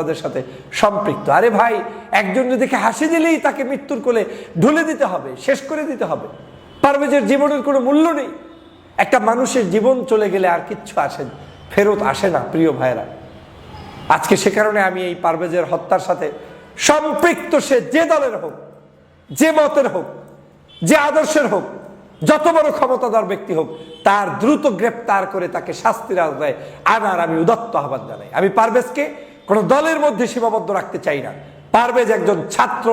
তাদের সাথে সম্পৃক্ত। আরে ভাই, একজন দেখে হাসি দিলেই তাকে মৃত্যুর কোলে ঢুলে দিতে হবে, শেষ করে দিতে হবে। পারভেজের জীবনের কোনো মূল্য নেই। একটা মানুষের জীবন চলে গেলে আর কিচ্ছু আসে, ফেরত আসে না, প্রিয় ভাইরা আজকে সে কারণে আমি এই পারভেজের হত্যার সাথে সম্পৃক্ত সে যে দলের হোক, যে মতের হোক, যে আদর্শের হোক, যত বড় ক্ষমতাধর ব্যক্তি হোক, তার দ্রুত গ্রেপ্তার করে তাকে শাস্তির আওতায় আনার আমি উদত্ত আহ্বান জানাই। আমি পারভেজকে কোনো দলের মধ্যে সীমাবদ্ধ রাখতে চাই না। পারভেজ একজন ছাত্র,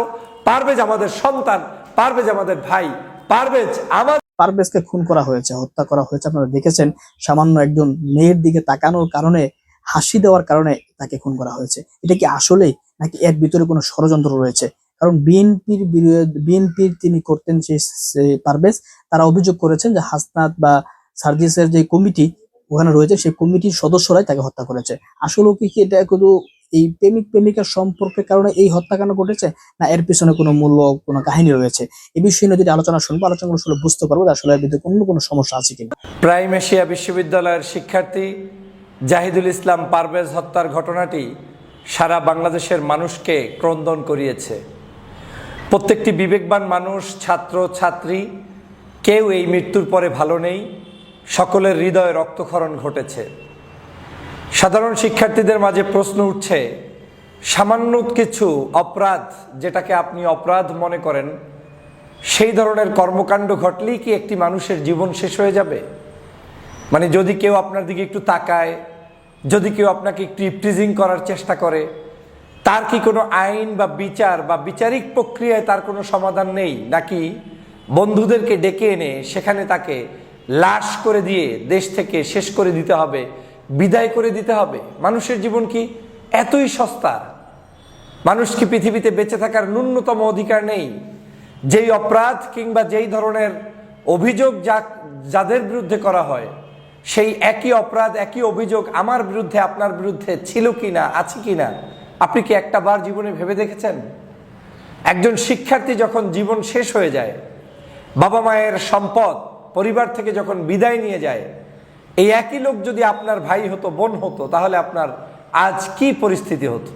পারভেজ আমাদের সন্তান, পারভেজ আমাদের ভাই, পারভেজ আমার পারবেজকে খুন করা হয়েছে, হত্যা করা হয়েছে। আপনারা দেখেছেন, সামান্য একজন মেয়ের দিকে তাকানোর কারণে, হাসি দেওয়ার কারণে তাকে খুন করা হয়েছে। এটা কি আসলেই, নাকি এর ভিতরে কোনো ষড়যন্ত্র রয়েছে? কারণ বিএনপির বিএনপির তিনি করতেন সেই পারভেজ। তারা অভিযোগ করেছেন যে হাসনাত বা সার্জিসের যে কমিটি ওখানে রয়েছে, সেই কমিটির সদস্যরাই তাকে হত্যা করেছে। আসলে কি কি এটা শুধু এই প্রেমিক, প্রেমিকার সম্পর্কের কারণে এই হত্যাকাণ্ড ঘটেছে, না এর পিছনে কোনো মূল্য, কোনো কাহিনী রয়েছে? এই বিষয়ে নিয়ে যদি আলোচনা শুনব, আলোচনা শুনলে বুঝতে পারব আসলে এর ভিতরে অন্য কোনো সমস্যা আছে কিনা। প্রাইম এশিয়া বিশ্ববিদ্যালয়ের শিক্ষার্থী জাহিদুল ইসলাম পারভেজ হত্যার ঘটনাটি সারা বাংলাদেশের মানুষকে ক্রন্দন করিয়েছে। প্রত্যেকটি বিবেকবান মানুষ, ছাত্র, ছাত্রী, কেউ এই মৃত্যুর পরে ভালো নেই। সকলের হৃদয়ে রক্তক্ষরণ ঘটেছে। সাধারণ শিক্ষার্থীদের মাঝে প্রশ্ন উঠছে, সামান্য কিছু অপরাধ যেটাকে আপনি অপরাধ মনে করেন, সেই ধরনের কর্মকাণ্ড ঘটলেই কি একটি মানুষের জীবন শেষ হয়ে যাবে? মানে যদি কেউ আপনার দিকে একটু তাকায়, যদি কেউ আপনাকে একটু ইপ্রিজিং করার চেষ্টা করে, তার কি কোনো আইন বা বিচার বা বিচারিক প্রক্রিয়ায় তার কোনো সমাধান নেই? নাকি বন্ধুদেরকে ডেকে এনে সেখানে তাকে লাশ করে দিয়ে দেশ থেকে শেষ করে দিতে হবে, বিদায় করে দিতে হবে। মানুষের জীবন কি এতই সস্তা? মানুষ কি পৃথিবীতে বেঁচে থাকার ন্যূনতম অধিকার নেই? যেই অপরাধ কিংবা যেই ধরনের অভিযোগ যা, যাদের বিরুদ্ধে করা হয়, সেই একই অপরাধ, একই অভিযোগ আমার বিরুদ্ধে, আপনার বিরুদ্ধে ছিল কি না আছে কি না আপনি কি একটা বার জীবনে ভেবে দেখেছেন? একজন শিক্ষার্থী যখন জীবন শেষ হয়ে যায়, বাবা মায়ের সম্পদ পরিবার থেকে যখন বিদায় নিয়ে যায়, এই একই লোক যদি আপনার ভাই হতো, বোন হতো, তাহলে আপনার আজ কি পরিস্থিতি হতো?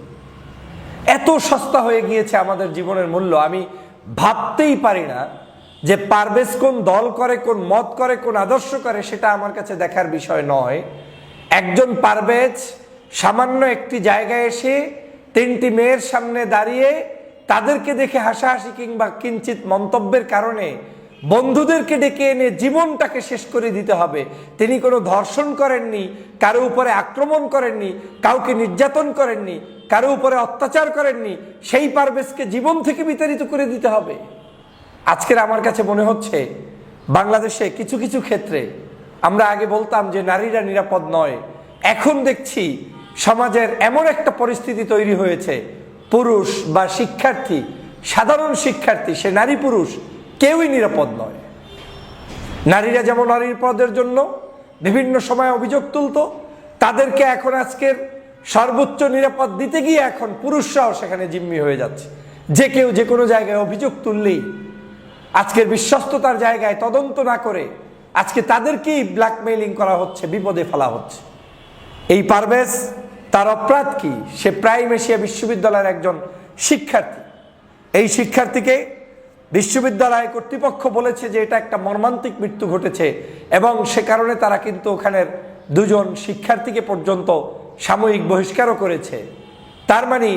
এত সস্তা হয়ে গিয়েছে আমাদের জীবনের মূল্য, আমি ভাবতেই পারি না যে পারভেজ কোন দল করে, কোন মত করে, কোন আদর্শ করে, সেটা আমার কাছে দেখার বিষয় নয়। একজন পারভেজ সামান্য একটি জায়গায় এসে তিনটি মেয়ের সামনে দাঁড়িয়ে তাদেরকে দেখে হাসাহাসি কিংবা কিঞ্চিত মন্তব্যের কারণে বন্ধুদেরকে ডেকে এনে জীবনটাকে শেষ করে দিতে হবে। তিনি কোনো ধর্ষণ করেননি, কারও উপরে আক্রমণ করেননি, কাউকে নির্যাতন করেননি, কারও উপরে অত্যাচার করেননি, সেই পারভেজকে জীবন থেকে বিতাড়িত করে দিতে হবে। আজকের আমার কাছে মনে হচ্ছে, বাংলাদেশে কিছু কিছু ক্ষেত্রে আমরা আগে বলতাম যে নারীরা নিরাপদ নয়। এখন দেখছি সমাজের এমন একটা পরিস্থিতি তৈরি হয়েছে। পুরুষ বা শিক্ষার্থী, সাধারণ শিক্ষার্থী, সে নারী পুরুষ কেউই নিরাপদ নয়। নারীরা যেমন নারীর পদের জন্য বিভিন্ন সময় অভিযোগ তুলতো, তাদেরকে এখন আজকের সর্বোচ্চ নিরাপদ দিতে গিয়ে এখন পুরুষরাও সেখানে জিম্মি হয়ে যাচ্ছে। যে কেউ যে কোনো জায়গায় অভিযোগ তুললেই, আজকের বিশ্বস্ততার জায়গায় তদন্ত না করে আজকে তাদেরকেই ব্ল্যাকমেইলিং করা হচ্ছে, বিপদে ফেলা হচ্ছে। এই পারভেজ, তার অপরাধ কি? সে প্রাইম এশিয়া বিশ্ববিদ্যালয়ের একজন শিক্ষার্থী। এই শিক্ষার্থীকে বিশ্ববিদ্যালয় কর্তৃপক্ষ বলেছে যে এটা একটা মর্মান্তিক মৃত্যু ঘটেছে এবং সে কারণে তারা কিন্তু ওখানের দুজন শিক্ষার্থীকে পর্যন্ত সাময়িক বহিষ্কারও করেছে। তার মানে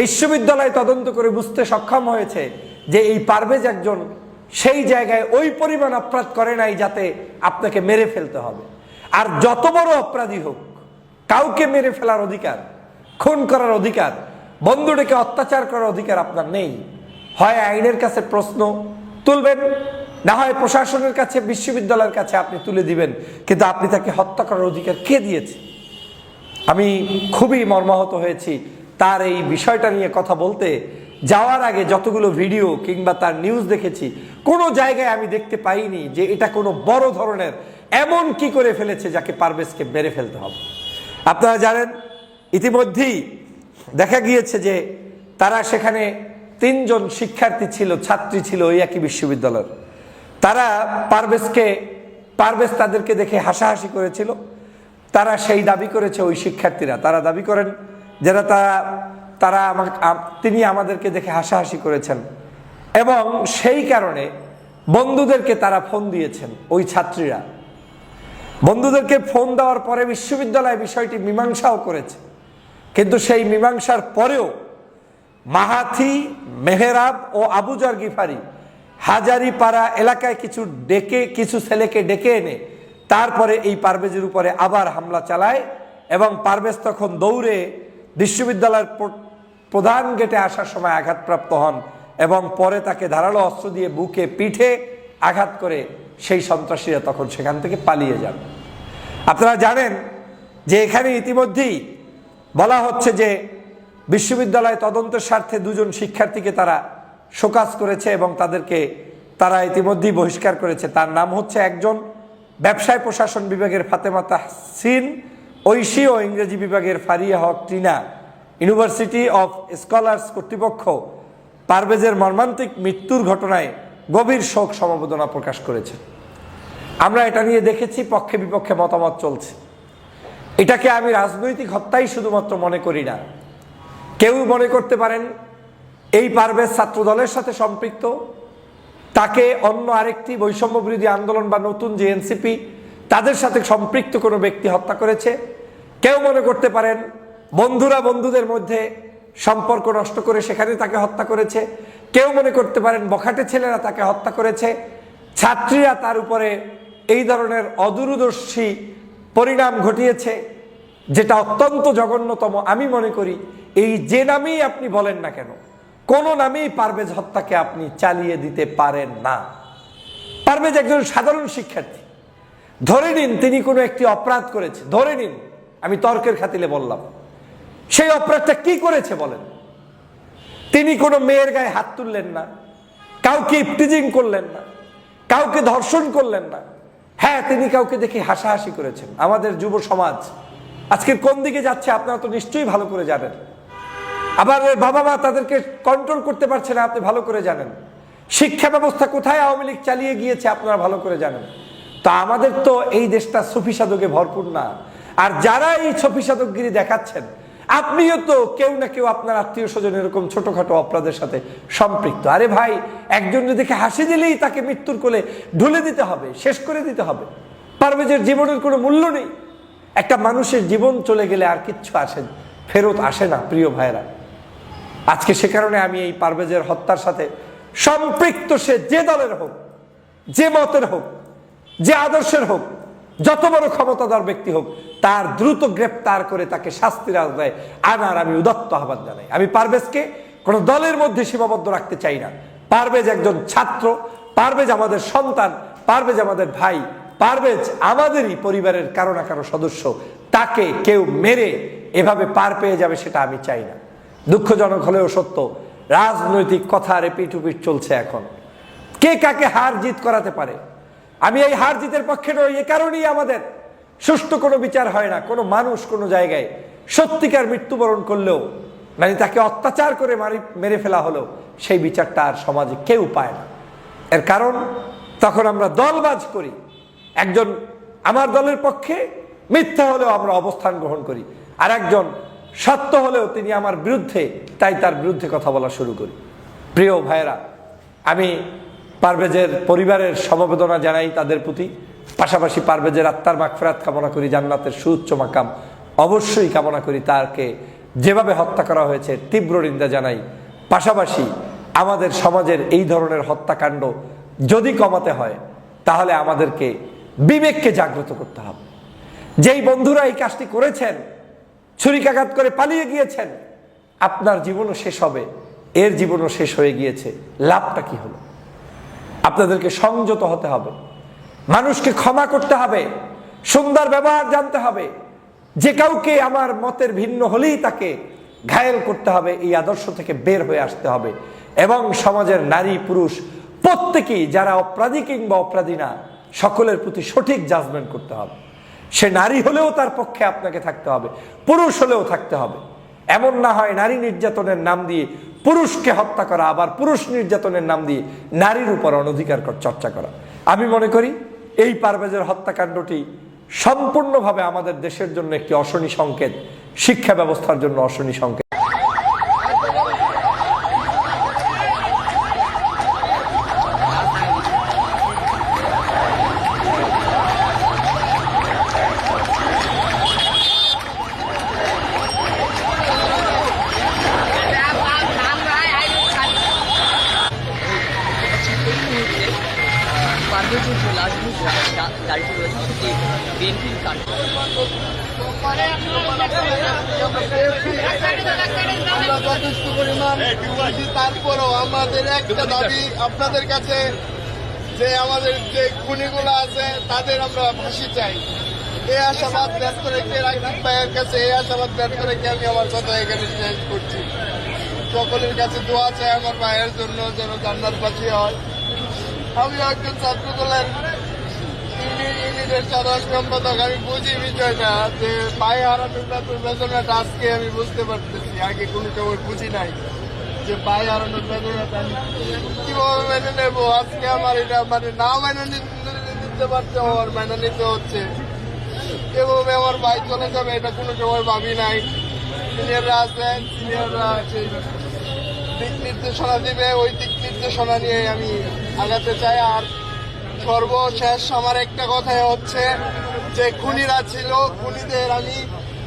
বিশ্ববিদ্যালয় তদন্ত করে বুঝতে সক্ষম হয়েছে যে এই পারভেজ একজন সেই জায়গায় ওই পরিমাণ অপরাধ করে নাই যাতে আপনাকে মেরে ফেলতে হবে। আর যত বড় অপরাধী হোক, কাউকে মেরে ফেলার অধিকার, খুন করার অধিকার, বন্ধুটিকে অত্যাচার করার অধিকার আপনার নেই। হয় আইনের কাছে প্রশ্ন তুলবেন, না হয় প্রশাসনের কাছে, বিশ্ববিদ্যালয়ের কাছে আপনি তুলে দিবেন, কিন্তু আপনি তাকে হত্যা করার অধিকার কে দিয়েছে? আমি খুবই মর্মাহত হয়েছি তার এই বিষয়টা নিয়ে কথা বলতে। যাওয়ার আগে যতগুলো ভিডিও কিংবা তার নিউজ দেখেছি, কোনো জায়গায় আমি দেখতে পাইনি যে এটা কোনো বড় ধরনের, এমন কি করে ফেলেছে যাকে পারভেজকে মেরে ফেলতে হবে। আপনারা জানেন, ইতিমধ্যেই দেখা গিয়েছে যে তারা সেখানে তিনজন শিক্ষার্থী ছিল, ছাত্রী ছিল ওই একই বিশ্ববিদ্যালয়ের। তারা পারভেজকে, পারভেজ তাদেরকে দেখে হাসাহাসি করেছিল। তারা সেই দাবি করেছে ওই শিক্ষার্থীরা। তারা দাবি করেন যারা তারা তারা আমাকে তিনি আমাদেরকে দেখে হাসাহাসি করেছেন। এবং সেই কারণে বন্ধুদেরকে তারা ফোন দিয়েছেন ওই ছাত্রীরা। বন্ধুদেরকে ফোন দেওয়ার পরে বিশ্ববিদ্যালয় বিষয়টি মীমাংসাও করেছে। কিন্তু সেই মীমাংসার পরেও মাহাথি, মেহরাব ও আবুজার গিফারি হাজারিপাড়া এলাকায় কিছু ডেকে, কিছু ছেলেকে ডেকে এনে তারপরে এই পারভেজের উপরে আবার হামলা চালায় এবং পারভেজ তখন দৌড়ে বিশ্ববিদ্যালয়ের প্রধান গেটে আসার সময় আঘাতপ্রাপ্ত হন এবং পরে তাকে ধারালো অস্ত্র দিয়ে বুকে পিঠে আঘাত করে সেই সন্ত্রাসীরা তখন সেখান থেকে পালিয়ে যান। আপনারা জানেন যে এখানে ইতিমধ্যেই বলা হচ্ছে যে বিশ্ববিদ্যালয় তদন্তের স্বার্থে দুজন শিক্ষার্থীকে তারা শোকাজ করেছে এবং তাদেরকে তারা ইতিমধ্যেই বহিষ্কার করেছে। তার নাম হচ্ছে একজন ব্যবসায় প্রশাসন বিভাগের ফাতেমা তাহসিন, ঐশী ও ইংরেজি বিভাগের Faria Haque Tina. University of scholars কর্তৃপক্ষ পারভেজের মর্মান্তিক মৃত্যুর ঘটনায় গভীর শোক সমবেদনা প্রকাশ করেছে। আমরা এটা নিয়ে দেখেছি পক্ষে বিপক্ষে মতামত চলছে। এটাকে আমি রাজনৈতিক হত্যাই শুধুমাত্র মনে করি না। কেউ মনে করতে পারেন এই পারভেজ ছাত্র দলের সাথে সম্পৃক্ত? তাকে অন্য আরেকটি বৈষম্য বিরোধী আন্দোলন বা নতুন যে এনসিপি, তাদের সাথে সম্পৃক্ত কোনো ব্যক্তি হত্যা করেছে? কেউ মনে করতে পারেন বন্ধুরা বন্ধুদের মধ্যে সম্পর্ক নষ্ট করে সেখানে তাকে হত্যা করেছে? কেউ মনে করতে পারেন বখাটে ছেলেরা তাকে হত্যা করেছে? ছাত্রীরা তার উপরে এই ধরনের অদূরদর্শী পরিণাম ঘটিয়েছে? যেটা অত্যন্ত জঘন্যতম, আমি মনে করি এই যে নামেই আপনি বলেন না কেন, কোন নামেই পারভেজ হত্যাকে আপনি চালিয়ে দিতে পারেন না। পারভেজ একজন সাধারণ শিক্ষার্থী। ধরে নিন তিনি কোনো একটি অপরাধ করেছে, ধরে নিন, আমি তর্কের খাতিলে বললাম। সেই অপরাধটা কি করেছে বলেন? তিনি কোনো মেয়ের গায়ে হাত তুললেন না, কাউকে ইফটিজিং করলেন না, কাউকে ধর্ষণ করলেন না। হ্যাঁ তিনি কাউকে দেখে হাসাহাসি করেছেন। আমাদের যুব সমাজ আজকের কোন দিকে যাচ্ছে আপনারা তো নিশ্চয়ই ভালো করে জানেন। আবার বাবা মা তাদেরকে কন্ট্রোল করতে পারছে না, আপনি ভালো করে জানেন। শিক্ষা ব্যবস্থা কোথায় আওয়ামী লীগ চালিয়ে গিয়েছে আপনারা ভালো করে জানেন। তো আমাদের তো এই দেশটা সফি সাধকে ভরপুর না। আর যারা এই সফি সাধকগিরি দেখাচ্ছেন, আপনিও তো কেউ না কেউ আপনার আত্মীয় স্বজন এরকম ছোটখাটো অপরাধের সাথে সম্পৃক্ত। আরে ভাই, একজন দেখে হাসি দিলেই তাকে মৃত্যুর কোলে ঢুলে দিতে হবে, শেষ করে দিতে হবে। পারভেজের জীবনের কোনো মূল্য নেই। একটা মানুষের জীবন চলে গেলে আর কিচ্ছু আসে ফেরত আসে না, প্রিয় ভাইরা আজকে সে কারণে আমি এই পারভেজের হত্যার সাথে সম্পৃক্ত সে যে দলের হোক, যে মতের হোক, যে আদর্শের হোক, যত বড় ক্ষমতাধর ব্যক্তি হোক, তার দ্রুত গ্রেপ্তার করে তাকে শাস্তির আওতায় আনার আমি উদত্ত আহ্বান জানাই। আমি পারভেজকে কোনো দলের মধ্যে সীমাবদ্ধ রাখতে চাই না। পারভেজ একজন ছাত্র, পারভেজ আমাদের সন্তান, পারভেজ আমাদের ভাই। পারভেজ আমাদেরই পরিবারের কারও না কারও সদস্য। তাকে কেউ মেরে এভাবে পার পেয়ে যাবে সেটা আমি চাই না। দুঃখজনক হলেও সত্য, রাজনৈতিক কথা রেপিট উপিট চলছে এখন। কে কাকে হার জিত করাতে পারে? আমি এই হার জিতের পক্ষে নই, এ কারণেই আমাদের। সুষ্ঠু কোনো বিচার হয় না, কোনো মানুষ কোনো জায়গায়। সত্যিকার মৃত্যুবরণ করলেও মানে তাকে অত্যাচার করে মারি, মেরে ফেলা হলো সেই বিচারটা আর সমাজে কেউ পায় না। এর কারণ, তখন আমরা দলবাজ করি। একজন আমার দলের পক্ষে মিথ্যা হলেও আমরা অবস্থান গ্রহণ করি। আর একজন সত্য হলেও তিনি আমার বিরুদ্ধে, তাই তার বিরুদ্ধে কথা বলা শুরু করি। প্রিয় ভাইয়েরা, আমি পারভেজের পরিবারের সমবেদনা জানাই তাদের প্রতি। পাশাপাশি পারভেজের আত্মার মাগফেরাত কামনা করি, জান্নাতের সুউচ্চ মাকাম অবশ্যই কামনা করি তাকে যেভাবে হত্যা করা হয়েছে, তীব্র নিন্দা জানাই। পাশাপাশি আমাদের সমাজের এই ধরনের হত্যাকাণ্ড যদি কমাতে হয়, তাহলে আমাদেরকে বিবেককে জাগ্রত করতে হবে। যেই বন্ধুরা এই কাজটি করেছেন, ছুরিকাঘাত করে পালিয়ে গিয়েছেন, আপনার জীবনও শেষ হবে, এর জীবনও শেষ হয়ে গিয়েছে। লাভটা কি হলো? আপনাদেরকে সংযত হতে হবে। মানুষকে ক্ষমা করতে হবে, সুন্দর ব্যবহার জানতে হবে। যে কাউকে আমার মতের ভিন্ন হলেই তাকে ঘায়েল করতে হবে, এই আদর্শ থেকে বের হয়ে আসতে হবে। এবং সমাজের নারী, পুরুষ, প্রত্যেকেই, যারা অপরাধী কিংবা অপরাধী না সকলের প্রতি সঠিক জাজমেন্ট করতে হবে। সে নারী হলেও তার পক্ষে আপনাকে থাকতে হবে, পুরুষ হলেও থাকতে হবে। এমন না হয় নারী নির্যাতনের নাম দিয়ে পুরুষকে হত্যা করা, আবার পুরুষ নির্যাতনের নাম দিয়ে নারীর উপর অনধিকার কর- চর্চা করা। আমি মনে করি এই পারভেজের হত্যাকাণ্ডটি সম্পূর্ণভাবে আমাদের দেশের জন্য একটি অশনি সংকেত, শিক্ষা ব্যবস্থার জন্য অশনি সংকেত। আমরা যথেষ্ট পরিমাণ তারপরও আমাদের একটা দাবি আপনাদের কাছে যে আমাদের যে খুনিগুলো আছে তাদের আমরা ফাঁসি চাই এই আশাবাদ ব্যর্থ রেখে রাজদীপ ভাইয়ের কাছে এই আশাবাদ ব্যর্থ রেখে আমি আমার কথা এখানে শেষ করছি সকলের কাছে দোয়া চাই আমার ভাইয়ের জন্য যেন জান্নাতবাসী হয় আমি একজন ছাত্রদলের ইউনি- ইউনিটের সাধারণ সম্পাদক আমি বুঝি বিষয়টা যে হারানোর বেতন বেতনটা আজকে আমি বুঝতে পারতেছি আগে কোনো সময় বুঝি নাই যে ভাই হারানোর বেতনটা আমি কীভাবে মেনে নেব আজকে আমার এটা মানে না মেনে নিতে পারছে আমার মেনে নিতে হচ্ছে এভাবে আমার ভাই চলে যাবে এটা কোনো সময় ভাবি নাই সিনিয়ররা আছেন সিনিয়ররা সেই দিক নির্দেশনা দিবে ওই দিক নির্দেশনা নিয়ে আমি আগাতে চাই আর সর্বশেষ আমার একটা কথাই হচ্ছে যে খুনিরা ছিল, খুনিদের আমি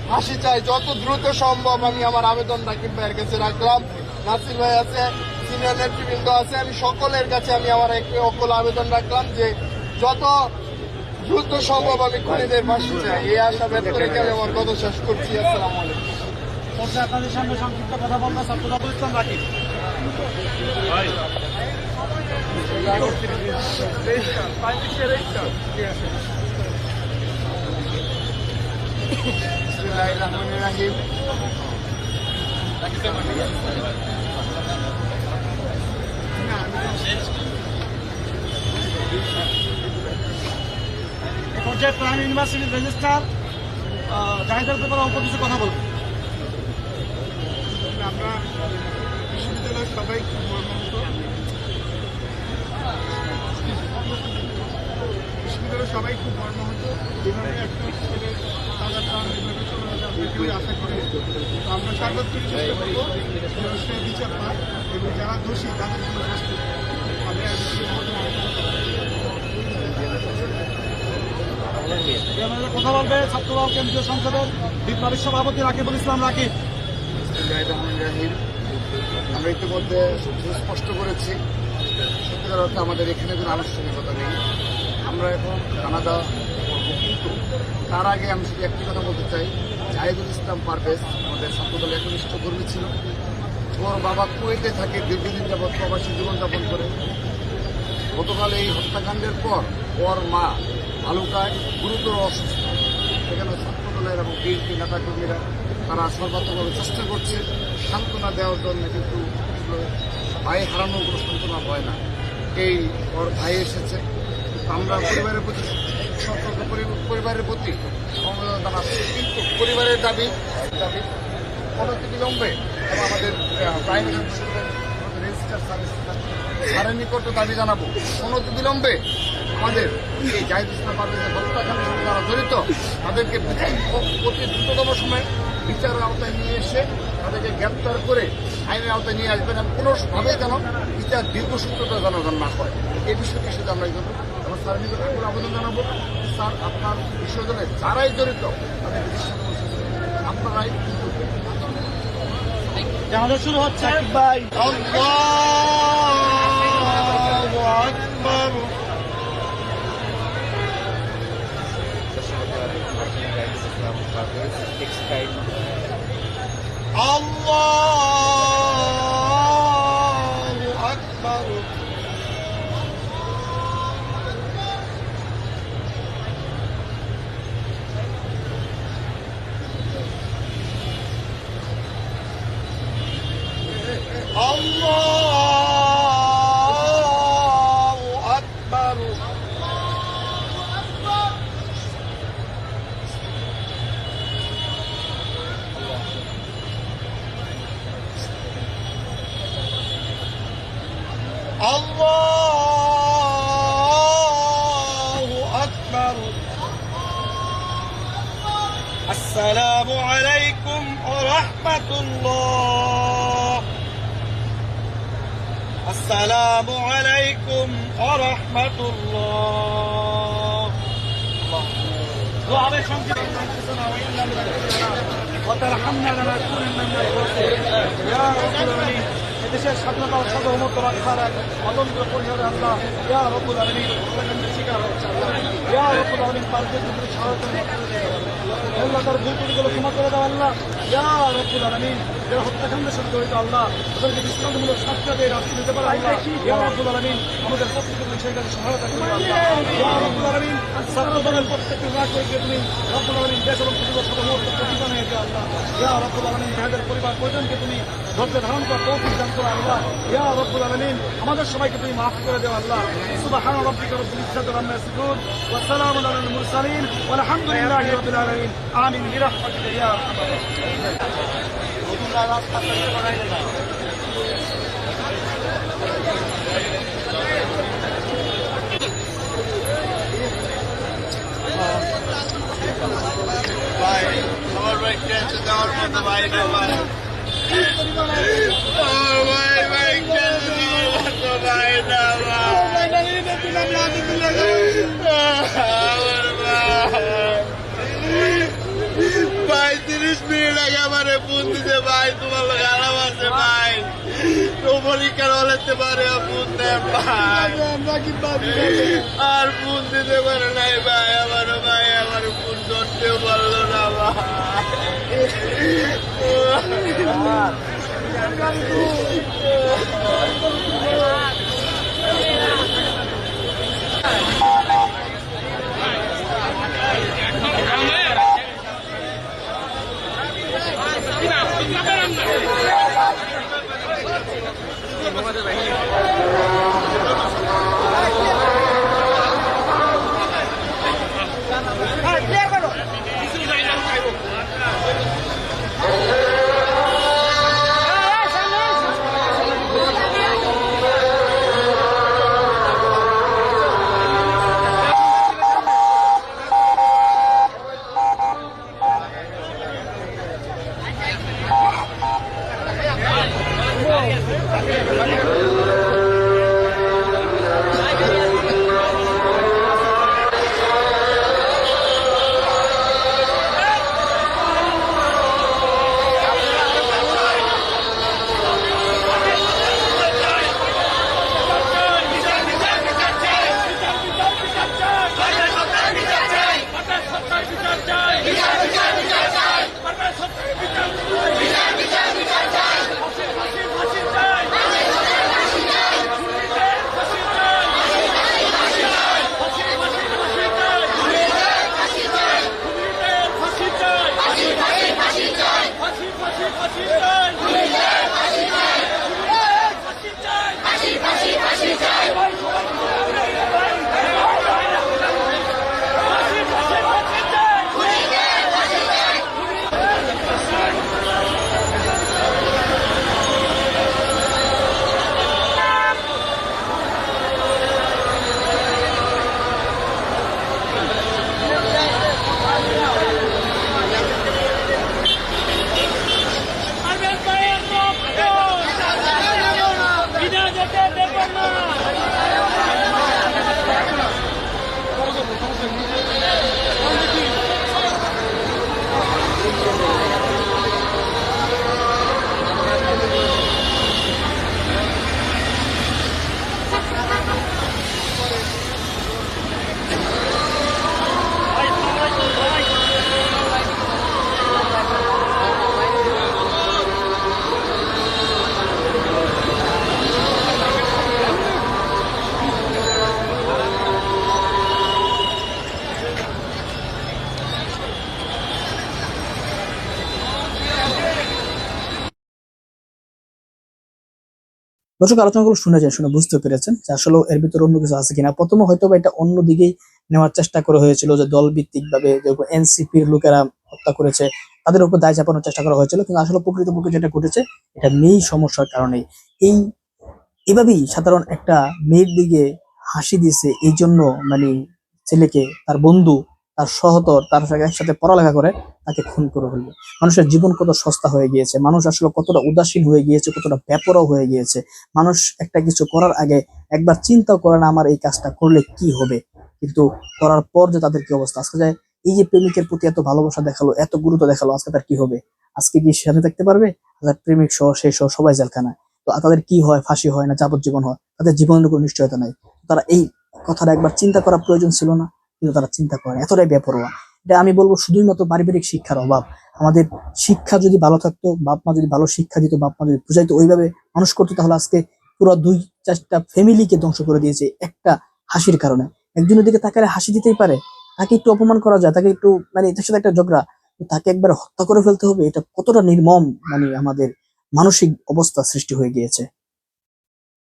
ফাঁসি চাই। যত দ্রুত সম্ভব আমি আমার আবেদন রাকিব ভাইয়ের কাছে রাখলাম। নাসির ভাই আছে সিনিয়র নেতৃবৃন্দ আছে, আমি সকলের কাছে আমি আমার এক অকল আবেদন রাখলাম যে যত দ্রুত সম্ভব আমি খুনিদের ফাঁসি চাই। এই আশা ব্যক্ত রেখে আমি আমার কথা শেষ করছি। আসসালামু আলাইকুম। আপনাদের সংক্ষিপ্ত কথা রাখি পর্যায়ে প্রাইম ইউনিভার্সিটির রেজিস্ট্রার জাহিদের ব্যাপারে অল্প কিছু কথা বলব সবাই খুব বিশ্ববিদ্যালয়ের সবাই খুব একটা এভাবে চলে যাবে আমরা আশা করি তো আমরা সর্বোচ্চ চেষ্টা করব যেন সে বিচার পায় এবং যারা দোষী তাদের জন্য শাস্তি কথা বলবে ছাত্রদল কেন্দ্রীয় সংসদের বিপ্লবী সভাপতি রাকিবুল ইসলাম রাকিব। আমরা ইতিমধ্যে স্পষ্ট করেছি। সত্যিকার অর্থে আমাদের এখানে কোনো আনুষ্ঠানিকতা নেই। আমরা এখন কানাডা করব কিন্তু তার আগে আমি শুধু একটি কথা বলতে চাই। জাহিদুল ইসলাম পারভেজ আমাদের ছাত্রদলের একনিষ্ঠ কর্মী ছিল। ওর বাবা কুয়েতে থাকে দীর্ঘদিন যাবৎ প্রবাসী জীবনযাপন করে। গতকাল এই হত্যাকাণ্ডের পর ওর মা ভালুকায় গুরুতর অসুস্থ। সেখানে ছাত্রদলের এবং বিএনপি নেতাকর্মীরা তারা সর্বাত্মকভাবে চেষ্টা করছে। সান্ত্বনা দেওয়ার জন্য কিন্তু ভাই হারানোর কোনো সান্ত্বনা হয় না। এই ওর ভাই এসেছে। আমরা পরিবারের প্রতি সতর্ক পরিবারের প্রতি সমবেদনা জানাচ্ছি। কিন্তু পরিবারের দাবি দাবি অনতি বিলম্বে আমাদের প্রাইমারি রেজিস্টার নিকট দাবি জানাব। অনতি বিলম্বে আমাদের এই জাহিদ ইসলাম পারভেজের হত্যাকাণ্ডের জড়িত, তাদেরকে অতি দ্রুততম সময় বিচারের আওতায় নিয়ে এসে তাদেরকে গ্রেপ্তার করে আইনের আওতায় নিয়ে আসবেন এবং কোনোভাবে যেন বিচার দীর্ঘসূত্রতা যেন যেন না হয়। এই বিষয়টি শুধু আমরা এই জন্য আমরা স্যারের নিকট আবেদন জানাব। স্যার আপনার বিশ্বজনে যারাই জড়িত তাদেরকে আপনারাই শুরু হচ্ছে। ভাই আল্লাহু আকবার আল্লাহু আকবার আল্লাহু আকবার السلام عليكم ورحمة الله السلام عليكم ورحمة الله দোয়াবে সংক্ষিপ্ত وترحمنا لنكونن من الخاسرين يا رب العالمين এদেশের স্বাধীনতা ও সার্বভৌমত্ব রক্ষার এক অতন্ত্র পরিহারে আল্লাহ ইয়া রব্বুল আলামিন শিকার হচ্ছে আল্লাহ ইয়া রব্বুল আলামিন পারদের সহায়তা আল্লাহ তার ভুল ক্ষমা করে দাও আল্লাহ। ইয়া রব্বুল আলামিন। যারা হত্যাকাণ্ডের সাথে জড়িত আল্লাহ। তাদেরকে দৃষ্টান্তমূলক রাস্তা দিতে পারে আমাদের প্রত্যেকের তুমি রব্বুল আলামিন দেশ আল্লাহ। তুমি করো আমাদের সবাইকে তুমি মাফ করে দেও আল্লাহ। সুবহান রাব্বিকা রব্বিল ইজ্জাতি আম্মা ইয়াসিফুন, ওয়া সালামুন আলাল মুরসালিন, ওয়ালহামদুলিল্লাহি রাব্বিল আলামিন। আমিন, বিরহমাতিকা ইয়া রাহিমিন আমার ভাই ক্যাচে দেওয়ার মতো ভাই না ফোন দিতে ভাই, তোমার লোক আরাম আছে ভাই। পরীক্ষার হলেতে পারে ফোন দেন ভাই। আর ফোন দিতে পারে নাই ভাই, আমার ভাই, আমার ফোন ধরতেও পারল না ভাই। দর্শক, আলোচনাগুলো শুনেছেন শুনে বুঝতে পেরেছেন যে আসলে এর ভিতরে অন্য কিছু আছে কিনা। প্রথমে হয়তো বা এটা অন্য দিকেই নেওয়ার চেষ্টা করা হয়েছিল যে দল ভিত্তিক ভাবে এনসিপির লোকেরা হত্যা করেছে, তাদের উপর দায় চাপানোর চেষ্টা করা হয়েছিল। কিন্তু আসলে প্রকৃতপক্ষে যেটা ঘটেছে, এটা মেয়েই সমস্যার কারণে এই, এভাবেই সাধারণ একটা মেয়ের দিকে হাসি দিয়েছে এই জন্য মানে ছেলেকে, তার বন্ধু তার সহতর তার সাথে একসাথে পড়ালেখা করে তাকে খুন করে ফেলবে। মানুষের জীবন কত সস্তা হয়ে গিয়েছে, মানুষ আসলে কতটা উদাসীন হয়ে গিয়েছে, কতটা ব্যাপরও হয়ে গিয়েছে। মানুষ একটা কিছু করার আগে একবার চিন্তা করে না, আমার এই কাজটা করলে কি হবে? কিন্তু করার পর যে তাদের কি অবস্থা? আজকে যায় এই যে প্রেমিকের প্রতি এত ভালোবাসা দেখাল, এত গুরুত্ব দেখাল, আজকে তার কি হবে? আজকে কি সাথে থাকতে পারবে? তাদের প্রেমিক সহ সেই সহ সবাই জেলখানায়। তো তাদের কি হয়? ফাঁসি হয় না? যাবজ্জীবন হয়। তাদের জীবনের কোনো নিশ্চয়তা নাই। তারা এই কথাটা একবার চিন্তা করা প্রয়োজন ছিল না। কিন্তু তারা চিন্তা করে এতটাই বেপরোয়া। এটা আমি বলব শুধুই মতো পারিবারিক শিক্ষার অভাব। আমাদের শিক্ষা যদি ভালো থাকতো, বাপ মা যদি ভালো শিক্ষা দিত, বাপ মা যদি বুঝাইতো, ওইভাবে মানুষ করতো, তাহলে আজকে পুরো দুই চারটা ফ্যামিলিকে ধ্বংস করে দিয়েছে একটা হাসির কারণে। একজনের দিকে তাকালে হাসি দিতেই পারে। তাকে একটু অপমান করা যায়, তাকে একটু মানে এটার সাথে একটা ঝগড়া। তাকে একবার হত্যা করে ফেলতে হবে, এটা কতটা নির্মম মানে আমাদের মানসিক অবস্থা সৃষ্টি হয়ে গিয়েছে।